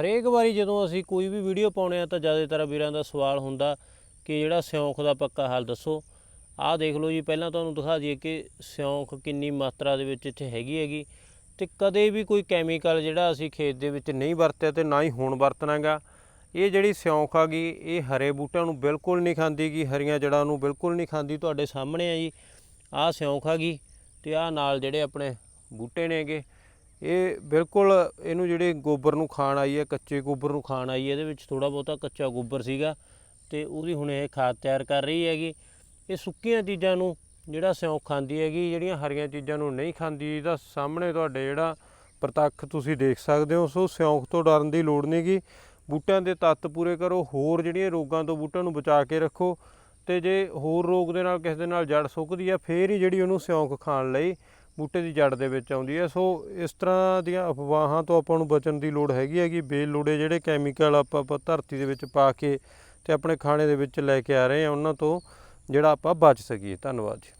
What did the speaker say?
ਹਰੇਕ ਵਾਰੀ ਜਦੋਂ ਅਸੀਂ ਕੋਈ ਵੀ ਵੀਡੀਓ ਪਾਉਣੇ ਆ ਤਾਂ ਜ਼ਿਆਦਾਤਰ ਵੀਰਾਂ ਦਾ ਸਵਾਲ ਹੁੰਦਾ ਕਿ ਜਿਹੜਾ ਸਿਉਂਖ ਦਾ ਪੱਕਾ ਹਾਲ ਦੱਸੋ। ਆਹ ਦੇਖ ਲਓ ਜੀ, ਪਹਿਲਾਂ ਤੁਹਾਨੂੰ ਦਿਖਾ ਦਈਏ ਕਿ ਸਿਉਂਖ ਕਿੰਨੀ ਮਾਤਰਾ ਦੇ ਵਿੱਚ ਇੱਥੇ ਹੈਗੀ ਹੈਗੀ ਤੇ ਕਦੇ ਵੀ ਕੋਈ ਕੈਮੀਕਲ ਜਿਹੜਾ ਅਸੀਂ ਖੇਤ ਦੇ ਵਿੱਚ ਨਹੀਂ ਵਰਤਿਆ ਤੇ ਨਾ ਹੀ ਹੁਣ ਵਰਤਣਾਗਾ। ਇਹ ਜਿਹੜੀ ਸਿਉਂਖ ਆ ਗਈ, ਇਹ ਹਰੇ ਬੂਟਿਆਂ ਨੂੰ ਬਿਲਕੁਲ ਨਹੀਂ ਖਾਂਦੀ ਗੀ, ਹਰੀਆਂ ਜੜਾਂ ਨੂੰ ਬਿਲਕੁਲ ਨਹੀਂ ਖਾਂਦੀ ਤੁਹਾਡੇ ਸਾਹਮਣੇ ਆ ਜੀ। ਆਹ ਸਿਉਂਖ ਆ ਗਈ ਤੇ ਆਹ ਨਾਲ ਜਿਹੜੇ ਆਪਣੇ ਬੂਟੇ ਨੇਗੇ। ਇਹ ਬਿਲਕੁਲ ਇਹਨੂੰ ਜਿਹੜੇ ਗੋਬਰ ਨੂੰ ਖਾਣ ਆਈ ਹੈ, ਕੱਚੇ ਗੋਬਰ ਨੂੰ ਖਾਣ ਆਈ ਹੈ, ਇਹਦੇ ਵਿੱਚ ਥੋੜਾ ਬਹੁਤਾ ਕੱਚਾ ਗੋਬਰ ਸੀਗਾ ਤੇ ਉਹਦੀ ਹੁਣ ਇਹ ਖਾਦ ਤਿਆਰ ਕਰ ਰਹੀ ਹੈਗੀ। ਇਹ ਸੁੱਕੀਆਂ ਚੀਜ਼ਾਂ ਨੂੰ ਜਿਹੜਾ ਸਿਉਂਖ ਖਾਂਦੀ ਹੈਗੀ, ਜਿਹੜੀਆਂ ਹਰੀਆਂ ਚੀਜ਼ਾਂ ਨੂੰ ਨਹੀਂ ਖਾਂਦੀ, ਇਹਦਾ ਸਾਹਮਣੇ ਤੁਹਾਡੇ ਜਿਹੜਾ ਪ੍ਰਤੱਖ ਤੁਸੀਂ ਦੇਖ ਸਕਦੇ ਹੋ, ਸੋ ਸਿਉਂਖ ਤੋਂ ਡਰਨ ਦੀ ਲੋੜ ਨਹੀਂਗੀ ਬੂਟਿਆਂ ਦੇ ਤੱਤ ਪੂਰੇ ਕਰੋ, ਹੋਰ ਜਿਹੜੀਆਂ ਰੋਗਾਂ ਤੋਂ ਬੂਟਿਆਂ ਨੂੰ ਬਚਾ ਕੇ ਰੱਖੋ ਤੇ ਜੇ ਹੋਰ ਰੋਗ ਦੇ ਨਾਲ, ਕਿਸੇ ਦੇ ਨਾਲ ਜੜ ਸੁੱਕਦੀ ਆ ਫੇਰ ਹੀ ਜਿਹੜੀ ਉਹਨੂੰ ਸਿਉਂਖ ਖਾਣ ਲਈ ਬੂਟੇ ਦੀ ਜੜ ਦੇ ਵਿੱਚ ਆਉਂਦੀ ਹੈ। ਸੋ ਇਸ ਤਰ੍ਹਾਂ ਦੀਆਂ ਅਫਵਾਹਾਂ ਤੋਂ ਆਪਾਂ ਨੂੰ ਬਚਣ ਦੀ ਲੋੜ ਹੈਗੀ ਹੈ ਕਿ ਬੇਲੋੜੇ ਜਿਹੜੇ ਕੈਮੀਕਲ ਆਪਾਂ ਆਪਾਂ ਧਰਤੀ ਦੇ ਵਿੱਚ ਪਾ ਕੇ ਤੇ ਆਪਣੇ ਖਾਣੇ ਦੇ ਵਿੱਚ ਲੈ ਕੇ ਆ ਰਹੇ ਹਾਂ, ਉਹਨਾਂ ਤੋਂ ਜਿਹੜਾ ਆਪਾਂ ਬਚ ਸਕੀਏ। ਧੰਨਵਾਦ ਜੀ।